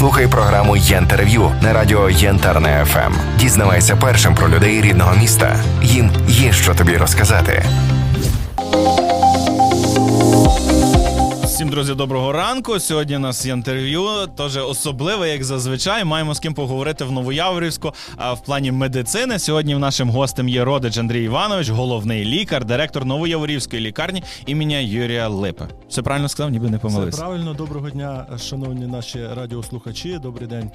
Слухай програму Єнтерв'ю на радіо Янтарне ФМ. Дізнавайся першим про людей рідного міста. Їм є що тобі розказати. Всім друзі, доброго ранку. Сьогодні у нас є інтерв'ю. Теж особливе, як зазвичай. Маємо з ким поговорити в Новояворівську в плані медицини. Сьогодні нашим гостем є родич Андрій Іванович, головний лікар, директор Новояворівської лікарні імені Юрія Липи. Все правильно сказав, ніби не Все помилився. правильно. Доброго дня, шановні наші радіослухачі. Добрий день,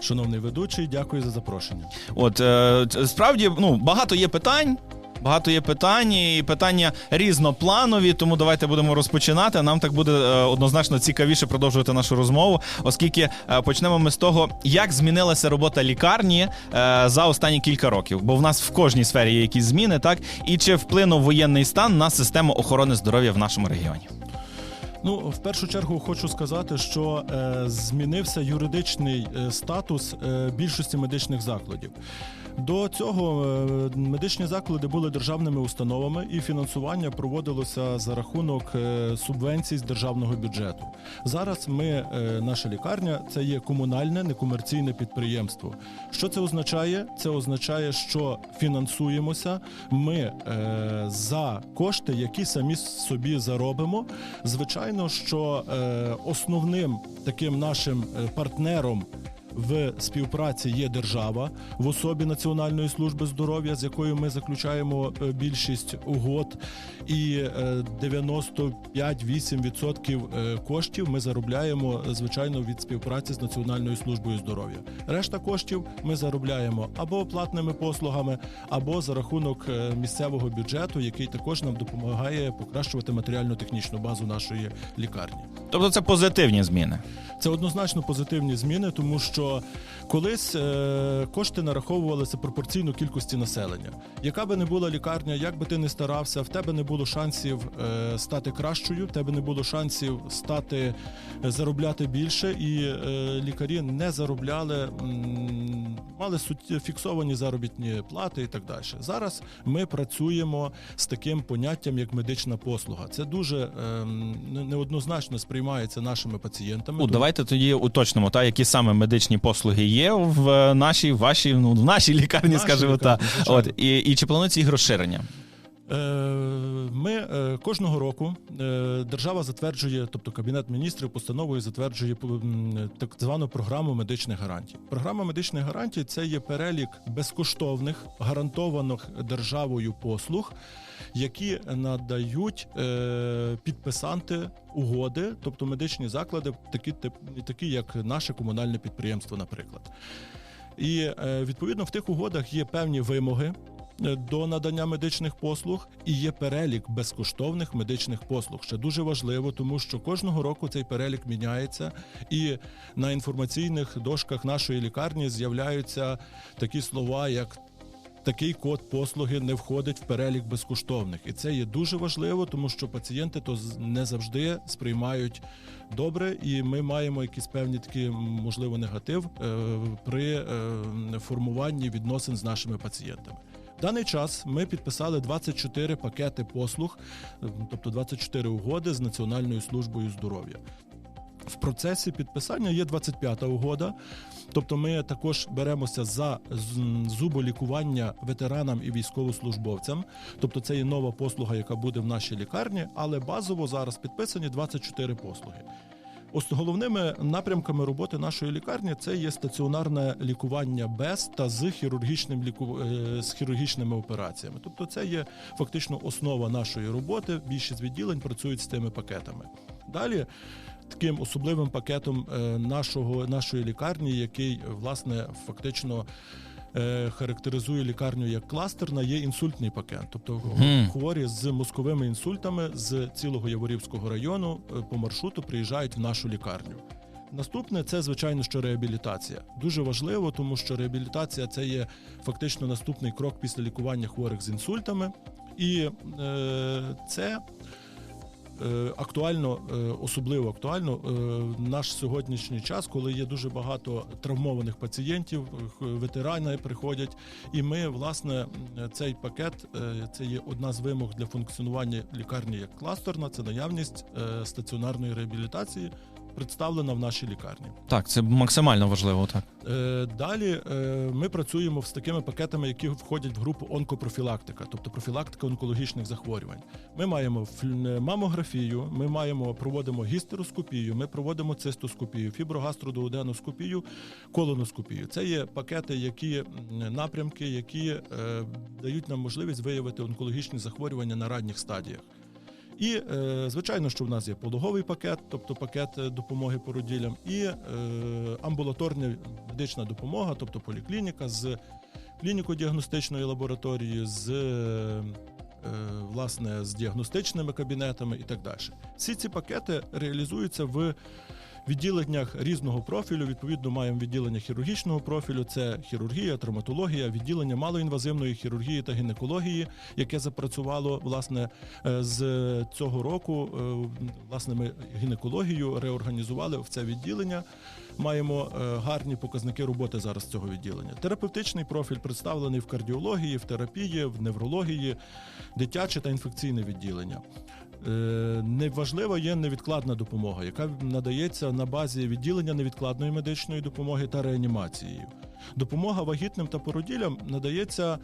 шановний ведучий. Дякую за запрошення. От е, справді ну багато є питань. Багато є питань, і питання різнопланові, тому давайте будемо розпочинати. Нам так буде е, однозначно цікавіше продовжувати нашу розмову, оскільки е, почнемо ми з того, як змінилася робота лікарні е, за останні кілька років. Бо в нас в кожній сфері є якісь зміни, так і чи вплинув воєнний стан на систему охорони здоров'я в нашому регіоні? Ну, в першу чергу хочу сказати, що е, змінився юридичний статус більшості медичних закладів. До цього е, медичні заклади були державними установами, і фінансування проводилося за рахунок е, субвенцій з державного бюджету. Зараз ми, е, наша лікарня, це є комунальне некомерційне підприємство. Що це означає? Це означає, що фінансуємося ми за кошти, які самі собі заробимо. Звичайно, що основним таким нашим партнером. В співпраці є держава в особі Національної служби здоров'я, з якою ми заключаємо е, більшість угод, і е, 95-8% е, коштів ми заробляємо е, звичайно від співпраці з Національною службою здоров'я. Решта коштів ми заробляємо або оплатними послугами, або за рахунок е, місцевого бюджету, який також нам допомагає покращувати матеріально-технічну базу нашої лікарні. Тобто це позитивні зміни. Це однозначно позитивні зміни, тому що колись е, кошти нараховувалися пропорційно кількості населення. Яка би не була лікарня, як би ти не старався, в тебе не було шансів е, стати кращою, в тебе не було шансів стати е, заробляти більше, і е, лікарі не заробляли, м, мали суть- фіксовані заробітні плати і так далі. Зараз ми працюємо з таким поняттям, як медична послуга. Це дуже не- неоднозначно сприймається нашими пацієнтами. Ну, давайте тоді уточнимо, та які саме медичні послуги є в нашій, вашій, ну в нашій лікарні, нашій скажімо так. От і, і чи планується їх розширення? Е, Ми е, кожного року е, держава затверджує, тобто кабінет міністрів постановою затверджує так звану програму медичних гарантій. Програма медичних гарантій це є перелік безкоштовних гарантованих державою послуг, які надають підписанти угоди, тобто медичні заклади, такі такі як наше комунальне підприємство, наприклад. І відповідно в тих угодах є певні вимоги до надання медичних послуг і є перелік безкоштовних медичних послуг. Ще дуже важливо, тому що кожного року цей перелік міняється, і на інформаційних дошках нашої лікарні з'являються такі слова, як Такий код послуги не входить в перелік безкоштовних, і це є дуже важливо, тому що пацієнти то не завжди сприймають добре, і ми маємо якісь певні такі можливо негатив е, при е, формуванні відносин з нашими пацієнтами. В даний час ми підписали 24 пакети послуг, е, тобто 24 угоди з Національною службою здоров'я. В процесі підписання є 25-та угода. Тобто ми також беремося за зуболікування ветеранам і військовослужбовцям. Тобто це є нова послуга, яка буде в нашій лікарні, але базово зараз підписані 24 послуги. Головними напрямками роботи нашої лікарні це є стаціонарне лікування без та з хірургічним ліку... е, з хірургічними операціями. Тобто, це є фактично основа нашої роботи. Більшість відділень працюють з тими пакетами. Далі таким особливим пакетом е, нашого нашої лікарні, який власне фактично. Е, Характеризує лікарню як кластерна, є інсультний пакет, тобто Мгм. хворі з мозковими інсультами з цілого Яворівського району е, по маршруту приїжджають в нашу лікарню. Наступне це звичайно що реабілітація. Дуже важливо, тому що реабілітація це є фактично наступний крок після лікування хворих з інсультами, і е, це актуально, е, особливо актуально е, в наш сьогоднішній час, коли є дуже багато травмованих пацієнтів, ветерани приходять. І ми, власне, цей пакет е, це є одна з вимог для функціонування лікарні як кластерна, це наявність е, стаціонарної реабілітації. Представлена в нашій лікарні. Так, це максимально важливо. Так. Е, Далі е, ми працюємо з такими пакетами, які входять в групу онкопрофілактика, тобто профілактика онкологічних захворювань. Ми маємо фл- мамографію, ми маємо проводимо гістероскопію, ми проводимо цистоскопію, фіброгастродуоденоскопію, колоноскопію. Це є пакети, які напрямки, які е, дають нам можливість виявити онкологічні захворювання на ранніх стадіях. І е, звичайно, що в нас є пологовий пакет, тобто пакет е, допомоги породілям, і е, амбулаторна медична допомога, тобто поліклініка з клініко-діагностичної лабораторії, з власне з діагностичними кабінетами і так далі. Всі ці пакети реалізуються в відділеннях різного профілю. Відповідно, маємо відділення хірургічного профілю, це хірургія, травматологія, відділення малоінвазивної хірургії та гінекології, яке запрацювало власне е, з цього року. е, Власне, ми гінекологію реорганізували в це відділення. Маємо е, гарні показники роботи зараз цього відділення. Терапевтичний профіль представлений в кардіології, в терапії, в неврології, дитяче та інфекційне відділення. Е, Неважлива є невідкладна допомога, яка надається на базі відділення невідкладної медичної допомоги та реанімації. Допомога вагітним та породілям надається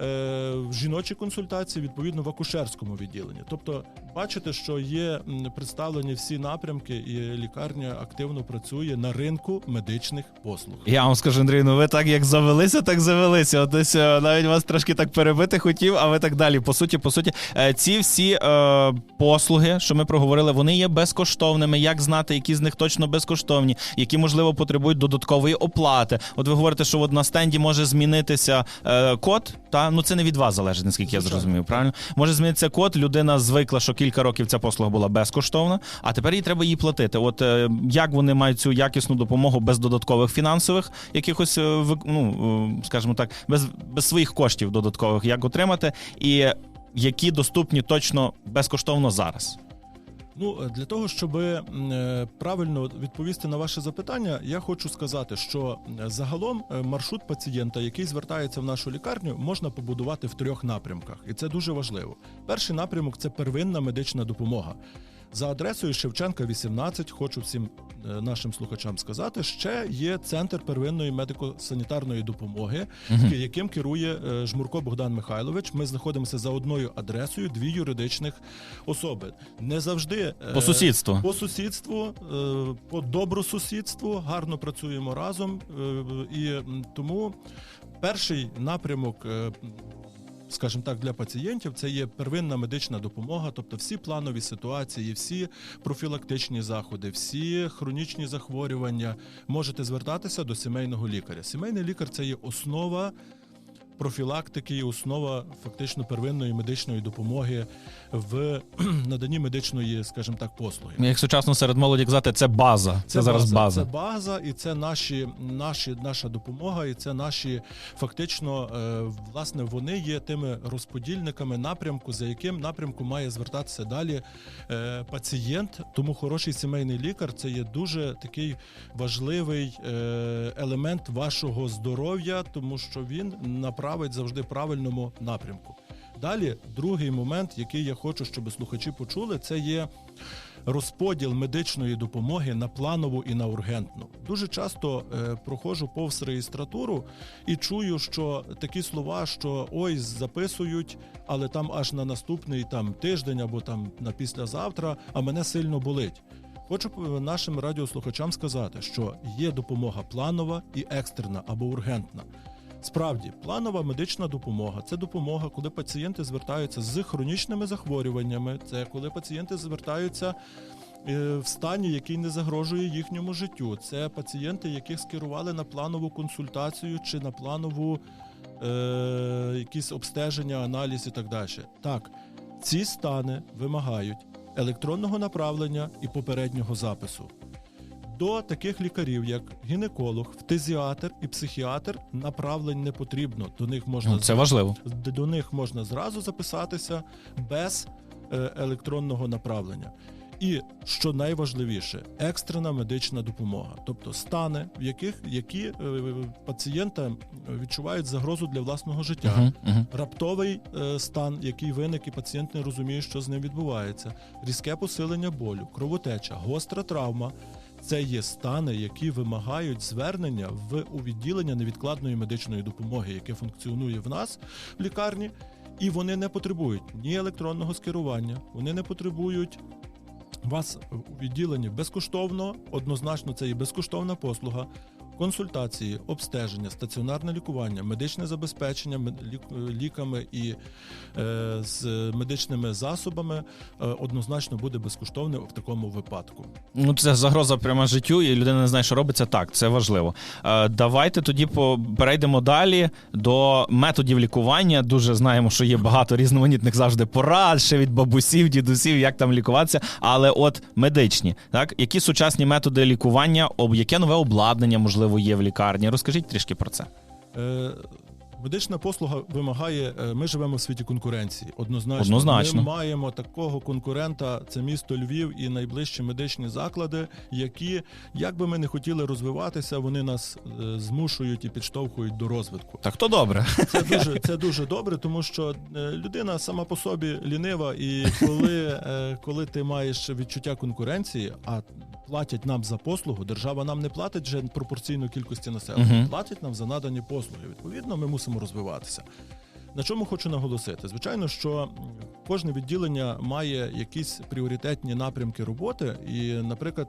в жіночій консультації, відповідно в акушерському відділенні. Тобто, бачите, що є представлені всі напрямки, і лікарня активно працює на ринку медичних послуг. Я вам скажу, Андрій, ну ви так як завелися, так завелися. От ось е, навіть вас трошки так перебити хотів, а ви так далі. По суті, по суті, е, ці всі е, послуги, що ми проговорили, вони є безкоштовними. Як знати, які з них точно безкоштовні, які можливо потребують додаткової оплати? От ви говорите, що от на стенді може змінитися е, код. Та ну це не від вас залежить, наскільки я зрозумів. Правильно може змінитися код. Людина звикла, що кілька років ця послуга була безкоштовна, а тепер їй треба її платити. От е, як вони мають цю якісну допомогу без додаткових фінансових якихось е, ну, е, скажімо так, без, без своїх коштів додаткових, як отримати, і які доступні точно безкоштовно зараз. Ну, е, для того, щоб е, правильно відповісти на ваше запитання, я хочу сказати, що е, загалом маршрут пацієнта, який звертається в нашу лікарню, можна побудувати в трьох напрямках, і це дуже важливо. Перший напрямок це первинна медична допомога. За адресою Шевченка 18, хочу всім е, нашим слухачам сказати, ще є центр первинної медико-санітарної допомоги, яким керує е, Жмурко Богдан Михайлович. Ми знаходимося за одною адресою, дві юридичних особи. Не завжди е, По сусідству. по сусідству, по добросусідству гарно працюємо разом. І тому перший напрямок. Скажімо так, для пацієнтів це є первинна медична допомога, тобто всі планові ситуації, всі профілактичні заходи, всі хронічні захворювання. Можете звертатися до сімейного лікаря. Сімейний лікар це є основа профілактики і основа фактично первинної медичної допомоги в наданні медичної, скажімо так, послуги. Як сучасно серед молоді казати, це база. Це, зараз база. Це база, і це наші, наші, наша допомога, і це наші фактично, е, власне, вони є тими розподільниками напрямку, за яким напрямку має звертатися далі е, пацієнт. Тому хороший сімейний лікар це є дуже такий важливий е, елемент вашого здоров'я, тому що він направить завжди правильному напрямку. Далі, другий момент, який я хочу, щоб слухачі почули, це є розподіл медичної допомоги на планову і на ургентну. Дуже часто е, проходжу повз реєстратуру і чую, що такі слова, що ой, записують, але там аж на наступний там тиждень або там на післязавтра, а мене сильно болить. Хочу е, нашим радіослухачам сказати, що є допомога планова і екстрена або ургентна. Справді, планова медична допомога це допомога, коли пацієнти звертаються з хронічними захворюваннями, це коли пацієнти звертаються е, в стані, який не загрожує їхньому життю. Це пацієнти, яких скерували на планову консультацію чи на планову е, якісь обстеження, аналіз і так далі. Так, ці стани вимагають електронного направлення і попереднього запису. До таких лікарів, як гінеколог, фтизіатр і психіатр, направлень не потрібно. До них можна Ну, це важливо. До них можна зразу записатися без е, електронного направлення. І що найважливіше, екстрена медична допомога, тобто стани, в яких які е, пацієнта відчувають загрозу для власного життя. Угу, угу. Раптовий е, стан, який виник, і пацієнт не розуміє, що з ним відбувається, різке посилення болю, кровотеча, гостра травма, це є стани, які вимагають звернення в у відділення невідкладної медичної допомоги, яке функціонує в нас в лікарні, і вони не потребують ні електронного скерування, вони не потребують. Вас у відділенні безкоштовно, однозначно це і безкоштовна послуга, консультації, обстеження, стаціонарне лікування, медичне забезпечення ліками і е, з медичними засобами е, однозначно буде безкоштовне в такому випадку. Ну, це загроза прямо життю, і людина не знає, що робиться. Так, це важливо. Е, давайте тоді по- перейдемо далі до методів лікування. Дуже знаємо, що є багато різноманітних завжди порад, ще від бабусів, дідусів, як там лікуватися. Але от медичні, так які сучасні методи лікування, об яке нове обладнання можливо є в лікарні? Розкажіть трішки про це. Е, Медична послуга вимагає. е, Ми живемо в світі конкуренції. Однозначно, Однозначно. ми маємо такого конкурента. Це місто Львів і найближчі медичні заклади, які, як би ми не хотіли розвиватися, вони нас е, змушують і підштовхують до розвитку. Так то добре. Це дуже, це дуже добре, тому що е, людина сама по собі лінива, і коли, коли ти маєш відчуття конкуренції, а платять нам за послугу, держава нам не платить вже пропорційно кількості населення, Мгм. платять нам за надані послуги. Відповідно, ми мусимо розвиватися. На чому хочу наголосити? Звичайно, що кожне відділення має якісь пріоритетні напрямки роботи, і, наприклад,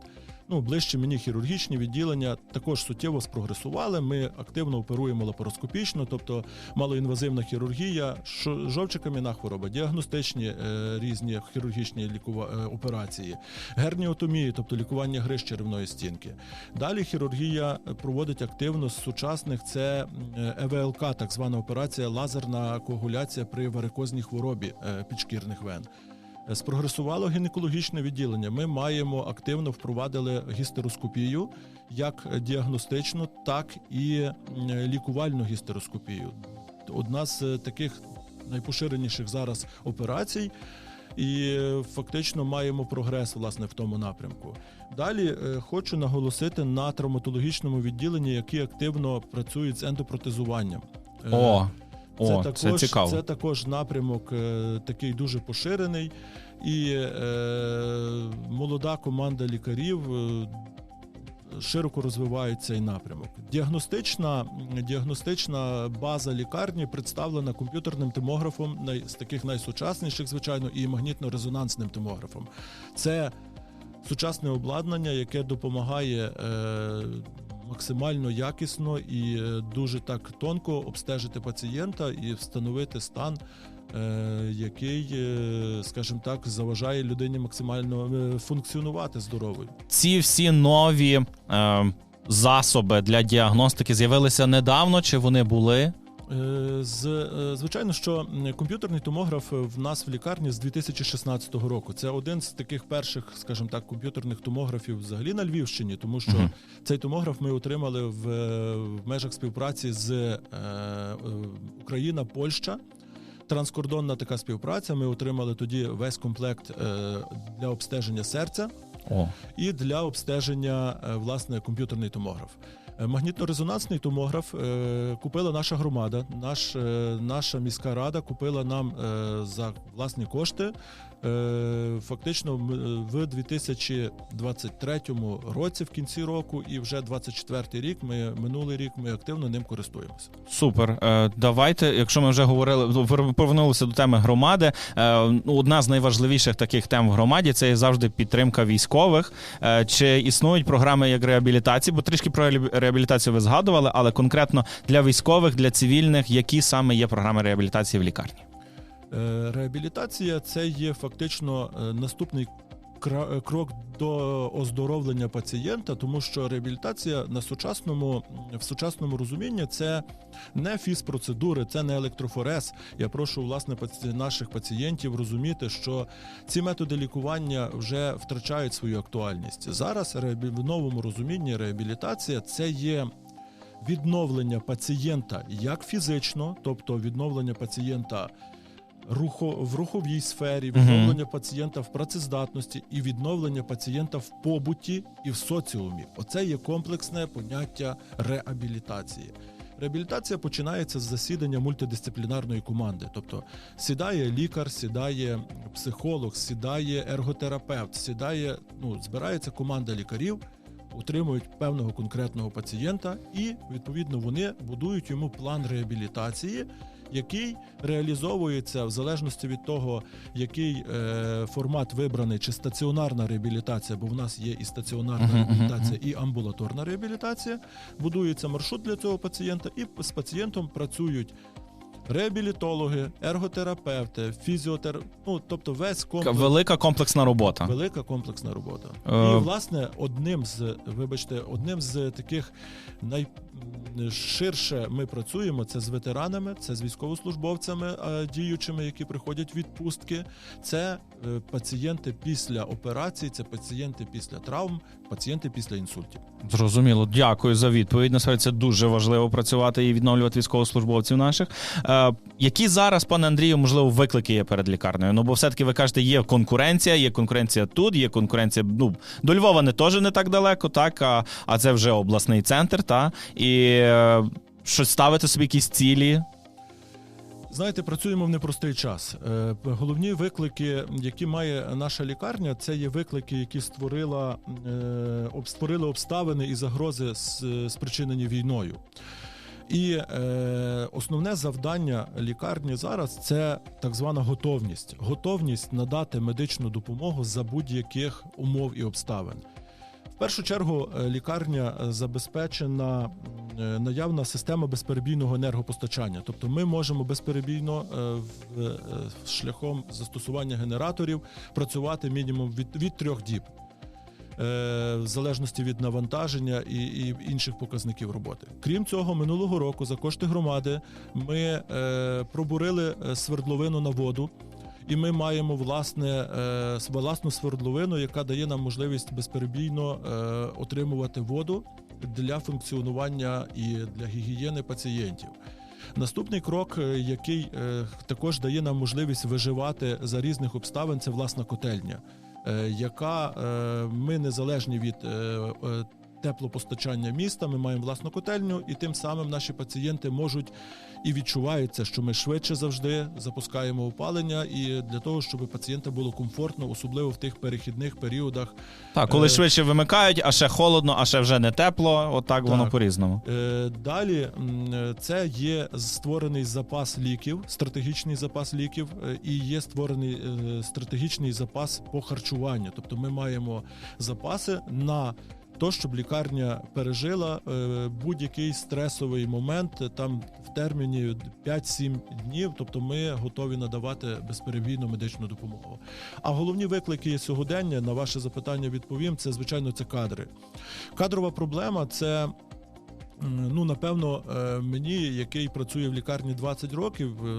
ну ближче мені хірургічні відділення також суттєво спрогресували. Ми активно оперуємо лапароскопічно, тобто малоінвазивна хірургія, жовчокам'яна хвороба, діагностичні е, різні хірургічні лікува... е, операції, герніотомії, тобто лікування гриж черевної стінки. Далі хірургія проводить активно з сучасних це е, ЕВЛК, так звана операція лазерна коагуляція при варикозній хворобі е, підшкірних вен. Е, Спрогресувало гінекологічне відділення. Ми маємо активно впровадили гістероскопію як діагностичну, так і лікувальну гістероскопію. Одна з е, таких найпоширеніших зараз операцій. І е, фактично маємо прогрес власне в тому напрямку. Далі хочу наголосити на травматологічному відділенні, які активно працюють з ендопротезуванням. О, о, це це, також, цікаво. Це також напрямок е, такий дуже поширений, і е, молода команда лікарів. е, Широко розвивають цей напрямок. Діагностична, діагностична база лікарні представлена комп'ютерним томографом з таких найсучасніших, звичайно, і магнітно-резонансним томографом. Це сучасне обладнання, яке допомагає е, максимально якісно і е, дуже так тонко обстежити пацієнта і встановити стан, е, який, е, скажімо так, заважає людині максимально функціонувати здоровою. ці всі нові е, засоби для діагностики з'явилися недавно, чи вони були? Е, З е, звичайно, що комп'ютерний томограф в нас в лікарні з 2016 року. Це один з таких перших, скажімо так, комп'ютерних томографів взагалі на Львівщині, тому що Мгм. цей томограф ми отримали в, е, в межах співпраці з е, Україна, Польща. Транскордонна така співпраця. Ми отримали тоді весь комплект е, для обстеження серця О, і для обстеження власне комп'ютерний томограф. Е, Магнітно-резонансний томограф е, купила наша громада, наш, е, наша міська рада купила нам за власні кошти. Е, фактично е, в 2023 році, в кінці року, і вже 24 рік. Ми минулий рік ми активно ним користуємося. супер. Е, давайте, якщо ми вже говорили, ну, повернулися до теми громади. Ну, одна з найважливіших таких тем в громаді це завжди підтримка військових. Чи існують програми як реабілітації? Бо трішки про реабі- реабілітацію ви згадували, але конкретно для військових, для цивільних, які саме є програми реабілітації в лікарні? Е, Реабілітація це є фактично е, наступний е, крок до оздоровлення пацієнта, тому що реабілітація на сучасному в сучасному розумінні це не фізпроцедури, це не електрофорез. Я прошу власне наших пацієнтів розуміти, що ці методи лікування вже втрачають свою актуальність. Зараз в новому розумінні реабілітація це є. Відновлення пацієнта як фізично, тобто відновлення пацієнта рухо, в руховій сфері, відновлення пацієнта в працездатності і відновлення пацієнта в побуті і в соціумі. Оце є комплексне поняття реабілітації. Реабілітація починається з засідання мультидисциплінарної команди. Тобто сідає лікар, сідає психолог, сідає ерготерапевт, сідає, ну, збирається команда лікарів, утримують певного конкретного пацієнта, і відповідно вони будують йому план реабілітації. Який реалізовується в залежності від того, який е, формат вибраний, чи стаціонарна реабілітація, бо в нас є і стаціонарна реабілітація, і амбулаторна реабілітація. Будується маршрут для цього пацієнта, і з пацієнтом працюють реабілітологи, ерготерапевти, фізіотер... ну, тобто весь комплекс. Велика комплексна робота. Велика комплексна робота. Е, І власне одним з вибачте, одним з таких найширше ми працюємо це з ветеранами, це з військовослужбовцями е, діючими, які приходять в відпустки. Це е, пацієнти після операцій, це пацієнти після травм, пацієнти після інсультів. Зрозуміло, дякую за відповідь. Насправді це дуже важливо працювати і відновлювати військовослужбовців наших. Е, які зараз, пане Андрію, можливо, виклики є перед лікарнею? Ну бо все-таки ви кажете, є конкуренція, є конкуренція тут, є конкуренція. Ну до Львова не теж не так далеко, так а, а це вже обласний центр, та і е, щось ставити собі якісь цілі. Знаєте, працюємо в непростий час. Е, Головні виклики, які має наша лікарня, це є виклики, які створила створили обставини і загрози, спричинені війною. І е, основне завдання лікарні зараз це так звана готовність. Готовність надати медичну допомогу за будь-яких умов і обставин. В першу чергу е, лікарня е, забезпечена е, наявна система безперебійного енергопостачання. Тобто ми можемо безперебійно в- шляхом застосування генераторів працювати мінімум від, від трьох діб. Е, В залежності від навантаження і, і інших показників роботи. Крім цього, минулого року за кошти громади ми е, пробурили е, свердловину на воду, і ми маємо власне власну свердловину, яка дає нам можливість безперебійно отримувати воду для функціонування і для гігієни пацієнтів. Наступний крок, який також дає нам можливість виживати за різних обставин, це власна котельня, яка е, ми незалежні від е, е, теплопостачання міста. Ми маємо власну котельню, і тим самим наші пацієнти можуть і відчувають це, що ми швидше завжди запускаємо опалення, і для того, щоб пацієнта було комфортно, особливо в тих перехідних періодах. Так, коли Е, швидше вимикають, а ще холодно, а ще вже не тепло. Отак воно по-різному. Е, Далі це є створений запас ліків, стратегічний запас ліків, е, і є створений е, стратегічний запас по харчуванню. Тобто ми маємо запаси на то, щоб лікарня пережила е, будь-який стресовий момент там в терміні 5-7 днів. Тобто ми готові надавати безперебійну медичну допомогу. А головні виклики сьогодення на ваше запитання відповім. Це звичайно це кадри. Кадрова проблема це. Ну, напевно, е, мені, який працює в лікарні 20 років, е,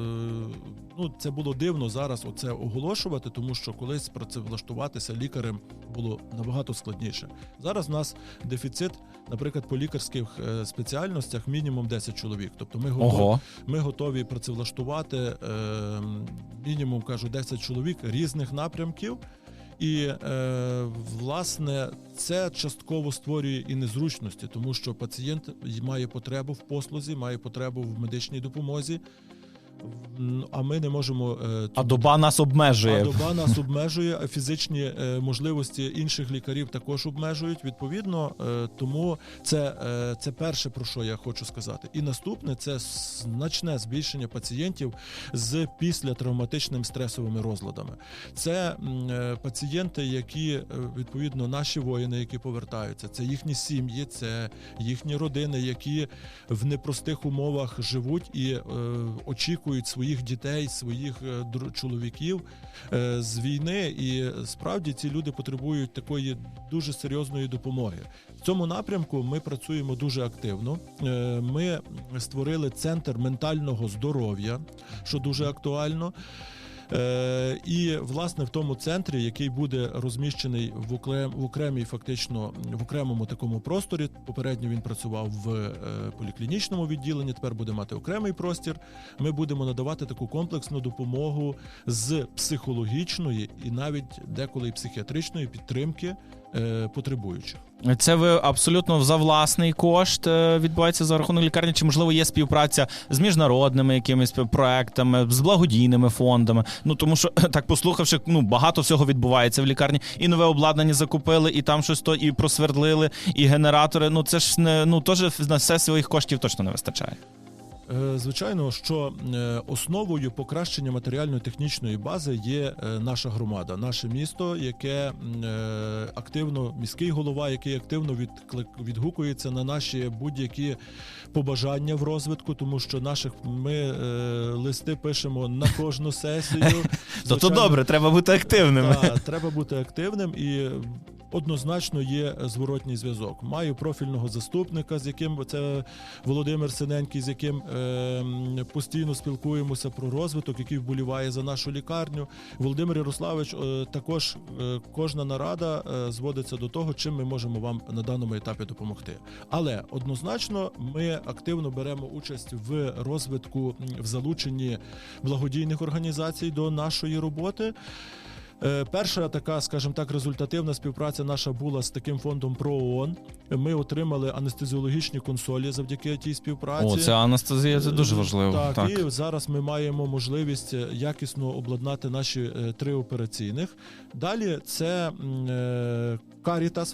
ну це було дивно зараз оце оголошувати, тому що колись працевлаштуватися лікарем було набагато складніше. Зараз в нас дефіцит, наприклад, по лікарських е, спеціальностях мінімум 10 чоловік. Тобто ми готові, Ого. ми готові працевлаштувати мінімум кажу 10 чоловік різних напрямків. І е, власне це частково створює і незручності, тому що пацієнт має потребу в послузі, має потребу в медичній допомозі. А ми не можемо е, А доба нас обмежує. а доба нас обмежує, а фізичні е, можливості інших лікарів також обмежують. Відповідно, е, тому це, е, це перше про що я хочу сказати. І наступне це значне збільшення пацієнтів з післятравматичними стресовими розладами. Це е, пацієнти, які відповідно наші воїни, які повертаються, це їхні сім'ї, це їхні родини, які в непростих умовах живуть і е, очікують своїх дітей, своїх е, чоловіків е, з війни. І справді ці люди потребують такої дуже серйозної допомоги. В цьому напрямку ми працюємо дуже активно. Е, Ми створили центр ментального здоров'я, що дуже актуально. Е, і власне в тому центрі, який буде розміщений в окрем, в окремій, фактично в окремому такому просторі. Попередньо він працював в е, поліклінічному відділенні. Тепер буде мати окремий простір. Ми будемо надавати таку комплексну допомогу з психологічної і навіть деколи психіатричної підтримки потребуючих. Це ви абсолютно за власний кошт е, відбувається за рахунок лікарні? Чи можливо є співпраця з міжнародними якимись проектами, з благодійними фондами? Ну тому що так послухавши, ну багато всього відбувається в лікарні, і нове обладнання закупили, і там щось то і просвердлили, і генератори. Ну це ж не ну теж на все своїх коштів точно не вистачає. Е, Звичайно, що е, основою покращення матеріально-технічної бази є е, наша громада, наше місто, яке активно, міський голова, який активно відклик- відгукується на наші будь-які побажання в розвитку, тому що наших ми листи пишемо на кожну сесію. То то добре, треба бути активними. та, треба бути активним і однозначно є зворотній зв'язок. Маю профільного заступника, з яким це Володимир Синенький, з яким е, постійно спілкуємося про розвиток, який вболіває за нашу лікарню. Володимир Ярославович, е, також е, кожна нарада е, зводиться до того, чим ми можемо вам на даному етапі допомогти. Але однозначно ми активно беремо участь в розвитку в залученні благодійних організацій до нашої роботи. Е, Перша така, скажімо так, результативна співпраця наша була з таким фондом ПРООН. Ми отримали анестезіологічні консолі завдяки тій співпраці. О, це анестезія, це дуже важливо. Так, Так, і зараз ми маємо можливість е, якісно обладнати наші е, три операційних. Далі це е,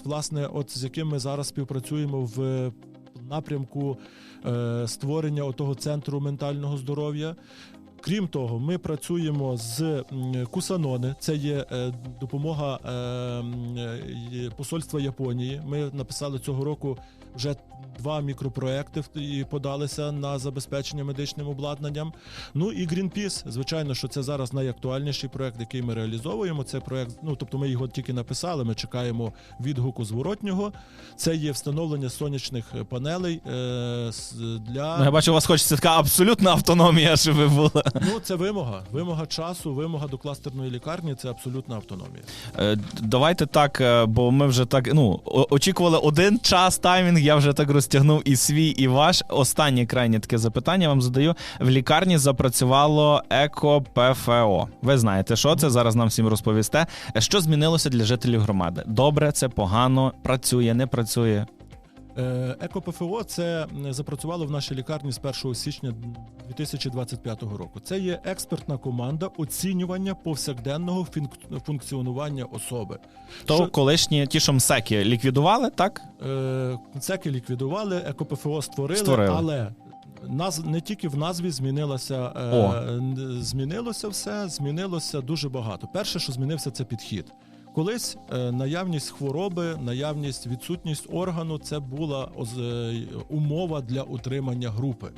власне, от з яким ми зараз співпрацюємо в напрямку створення отого центру ментального здоров'я. Крім того, ми працюємо з Кусаноне, Це є е, допомога е, е, посольства Японії. Ми написали цього року вже два мікропроекти подалися на забезпечення медичним обладнанням. Ну і Greenpeace, звичайно, що це зараз найактуальніший проект, який ми реалізовуємо. Це проект, ну тобто ми його тільки написали. Ми чекаємо відгуку зворотнього. Це є встановлення сонячних панелей е, для Ну, я бачу, у вас хочеться така абсолютна автономія, щоб ви були. Ну, це вимога. Вимога часу, вимога до кластерної лікарні це абсолютна автономія. Е, Давайте так, е, бо ми вже так ну очікували один час таймінг. Я вже так розтягнув і свій, і ваш. Останнє крайнє таке запитання вам задаю. В лікарні запрацювало еко ПФО. Ви знаєте, що це зараз нам всім розповісте. Що змінилося для жителів громади? Добре, це погано, працює, не працює. Е, Еко-ПФО це запрацювало в нашій лікарні з 1 січня 2025 року. Це є експертна команда оцінювання повсякденного функціонування особи. То Що- колишні ті, що МСЕКи ліквідували, так? Е, Цеки ліквідували, еко-ПФО створили, Створили. але наз не тільки в назві змінилося, е, змінилося все, змінилося дуже багато. Перше, що змінився, це підхід. Колись е, наявність хвороби, наявність, відсутність органу це була е, умова для утримання групи.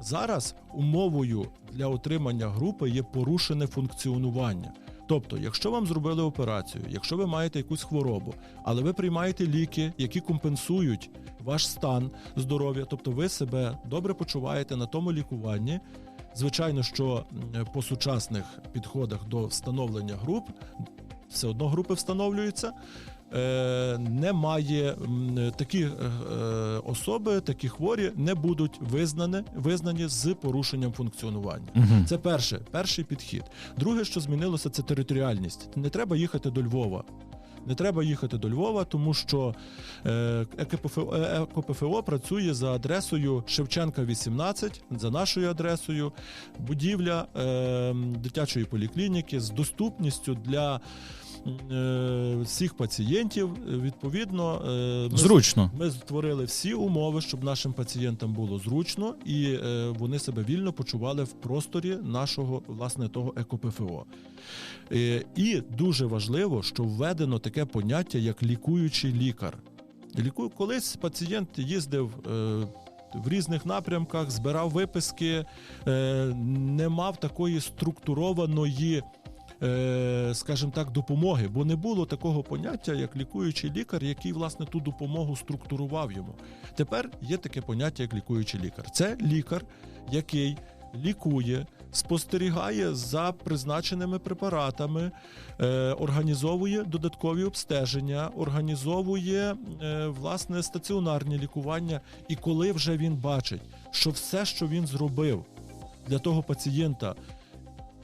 Зараз умовою для отримання групи є порушене функціонування. Тобто, якщо вам зробили операцію, якщо ви маєте якусь хворобу, але ви приймаєте ліки, які компенсують ваш стан здоров'я, тобто ви себе добре почуваєте на тому лікуванні. Звичайно, що по сучасних підходах до встановлення груп все одно групи встановлюються. Е, немає такі е, е, особи, такі хворі не будуть визнані, визнані з порушенням функціонування. Угу. Це перше, перший підхід. Друге, що змінилося, це територіальність. Не треба їхати до Львова. Не треба їхати до Львова, тому що е, ЕКПФО, е, працює за адресою Шевченка 18, за нашою адресою, будівля е, дитячої поліклініки з доступністю для всіх пацієнтів. Відповідно, ми Зручно. ми створили всі умови, щоб нашим пацієнтам було зручно і вони себе вільно почували в просторі нашого власне того ЕКОПФО. Е, і дуже важливо, що введено таке поняття як лікуючий лікар. Колись пацієнт їздив. Е, в різних напрямках збирав виписки, е, не мав такої структурованої, скажімо так, допомоги, бо не було такого поняття, як лікуючий лікар, який власне ту допомогу структурував йому. Тепер є таке поняття, як лікуючий лікар. Це лікар, який лікує, спостерігає за призначеними препаратами, е, організовує додаткові обстеження, організовує е, власне стаціонарні лікування. І коли вже він бачить, що все, що він зробив для того пацієнта,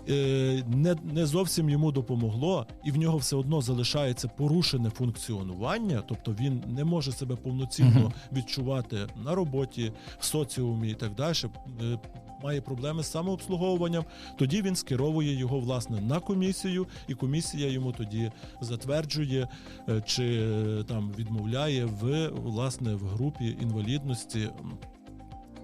е, не, не зовсім йому допомогло, і в нього все одно залишається порушене функціонування, тобто він не може себе повноцінно відчувати на роботі, в соціумі і так далі. Має проблеми з самообслуговуванням, тоді він скеровує його власне на комісію, і комісія йому тоді затверджує е, чи е, там відмовляє в власне в групі інвалідності.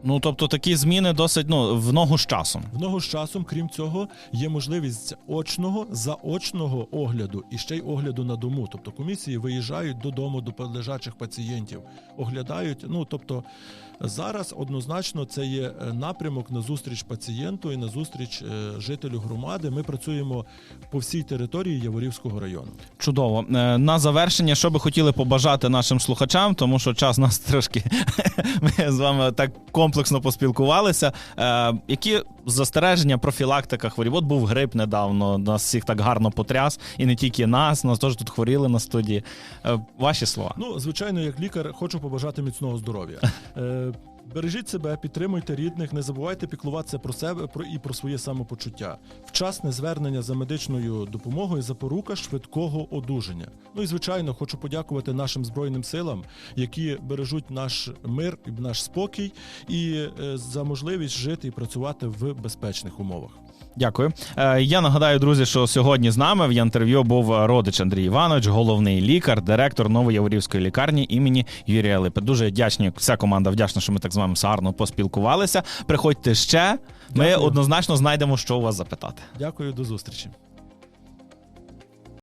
Ну тобто такі зміни досить ну в ногу з часом. В ногу з часом, крім цього, є можливість очного заочного огляду і ще й огляду на дому. Тобто комісії виїжджають додому до лежачих пацієнтів, оглядають. Ну тобто зараз однозначно це є е, напрямок на зустріч пацієнту і на зустріч е, жителю громади. Ми працюємо по всій території Яворівського району. Чудово. Е, На завершення, що би хотіли побажати нашим слухачам, тому що час нас трошки ми з вами так комплексно поспілкувалися. Які застереження, профілактика хворіб? От був грип недавно, нас всіх так гарно потряс, і не тільки нас, нас теж тут хворіли на студії. Е, ваші слова. Ну, звичайно, як лікар, хочу побажати міцного здоров'я. Бережіть себе, підтримуйте рідних, не забувайте піклуватися про себе про і про своє самопочуття. Вчасне звернення за медичною допомогою запорука швидкого одужання. Ну і звичайно, хочу подякувати нашим збройним силам, які бережуть наш мир і наш спокій, і е, за можливість жити і працювати в безпечних умовах. Дякую. Е, Я нагадаю, друзі, що сьогодні з нами в інтерв'ю був родич Андрій Іванович, головний лікар, директор Новояворівської лікарні імені Юрія Липи. Дуже вдячні. Вся команда вдячна, що ми так з вами сарно поспілкувалися. Приходьте ще. Ми Дякую. однозначно знайдемо, що у вас запитати. Дякую, до зустрічі.